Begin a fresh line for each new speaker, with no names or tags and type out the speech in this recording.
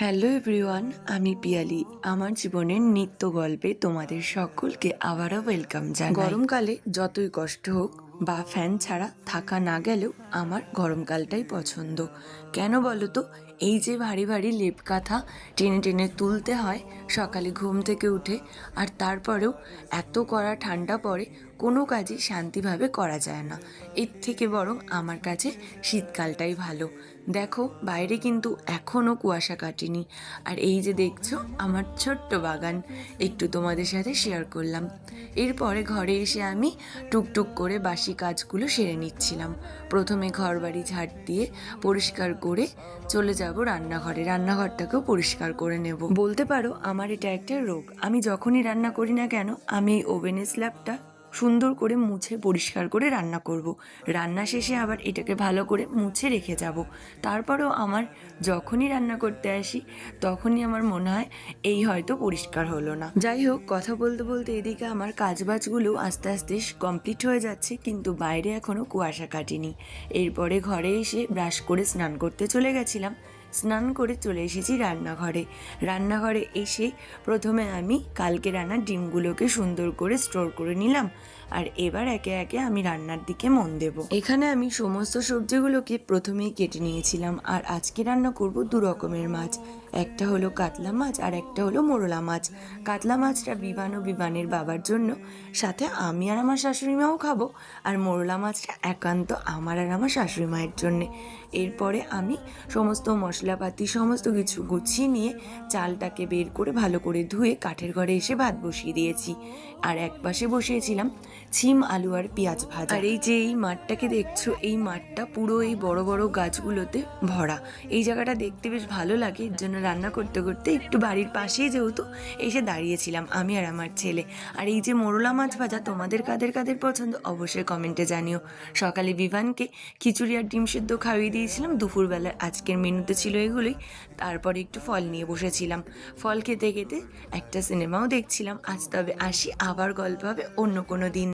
Hello everyone, আমি পিয়ালি। আমার জীবনের নিত্য গল্পে তোমাদের সকলকে আবারও ওয়েলকাম জানাই। গরমকালে যতই কষ্ট হোক বা ফ্যান ছাড়া থাকা না গেলেও আমার গরমকালটাই পছন্দ। কেন বলো তো এই যে ভারী ভারী লেপ কাঁথা টেনে টেনে তুলতে হয়, সকালে ঘুম থেকে উঠে, আর তারপরেও এত কড়া ঠান্ডা পড়ে কোনো কাজই শান্তিভাবে করা যায় না। এর থেকে বরং আমার কাছে শীতকালটাই ভালো। দেখো, বাইরে কিন্তু এখনও কুয়াশা কাটেনি। আর এই যে দেখছ, আমার ছোট্ট বাগান, একটু তোমাদের সাথে শেয়ার করলাম। এরপরে ঘরে এসে আমি টুকটুক করে বাসি কাজগুলো সেরে নিচ্ছিলাম। প্রথমে ঘর বাড়ি ঝাড় দিয়ে পরিষ্কার করে চলে যাব রান্নাঘরে। রান্নাঘরটাকেও পরিষ্কার করে নেব। বলতে পারো, আমার এটা একটা রোগ। আমি যখনই রান্না করি না কেন, আমি এই ওভেনের স্ল্যাবটা সুন্দর করে মুছে পরিষ্কার করে রান্না করব। রান্না শেষে আবার এটাকে ভালো করে মুছে রেখে যাব। তারপরেও আমার যখনই রান্না করতে আসি, তখনই আমার মনে হয় এই হয়তো পরিষ্কার হলো না। যাই হোক, কথা বলতে বলতে এদিকে আমার কাজবাজগুলো আস্তে আস্তে কমপ্লিট হয়ে যাচ্ছে, কিন্তু বাইরে এখনও কুয়াশা কাটেনি। এরপরে ঘরে এসে ব্রাশ করে স্নান করতে চলে গেছিলাম। স্নান করে চলে এসেছি রান্নাঘরে। রান্নাঘরে এসে প্রথমে আমি কালকে রান্নার ডিমগুলোকে সুন্দর করে স্টোর করে নিলাম আর এবার একে একে আমি রান্নার দিকে মন দেব। এখানে আমি সমস্ত সবজিগুলোকে প্রথমেই কেটে নিয়েছিলাম আর আজকে রান্না করব দু রকমের মাছ। একটা হলো কাতলা মাছ আর একটা হলো মোরলা মাছ। কাতলা মাছটা বিমান ও বিমানের বাবার জন্য। সাথে আমি আর আমার শাশুড়ি মাও খাব আর মোরলা মাছটা একান্ত আমার আর আমার শাশুড়ি মায়ের জন্যে। এরপরে আমি সমস্ত মশলাপাতি সমস্ত কিছু গুছিয়ে নিয়ে চালটাকে বের করে ভালো করে ধুয়ে কাঠের ঘরে এসে ভাত বসিয়ে দিয়েছি। আর এক পাশে বসিয়েছিলাম ছিম, আলু আর পেঁয়াজ ভাজা। আর এই যে এই মাঠটাকে দেখছ, এই মাঠটা পুরো এই বড় বড় গাছগুলোতে ভরা। এই জায়গাটা দেখতে বেশ ভালো লাগে। এর জন্য রান্না করতে করতে একটু বাড়ির পাশেই যেহেতু এসে দাঁড়িয়েছিলাম আমি আর আমার ছেলে। আর এই যে মোরলা মাছ ভাজা তোমাদের কাদের কাদের পছন্দ অবশ্যই কমেন্টে জানিও। সকালে বিভানকে খিচুড়ি আর ডিম সেদ্ধ খাইয়ে দিয়েছিলাম। দুপুরবেলার আজকের মেনুতে ছিল এগুলোই। তারপর একটু ফল নিয়ে বসেছিলাম। ফল খেতে খেতে একটা সিনেমাও দেখছিলাম। আজ তবে আসি, আবার গল্প হবে অন্য কোনো দিন।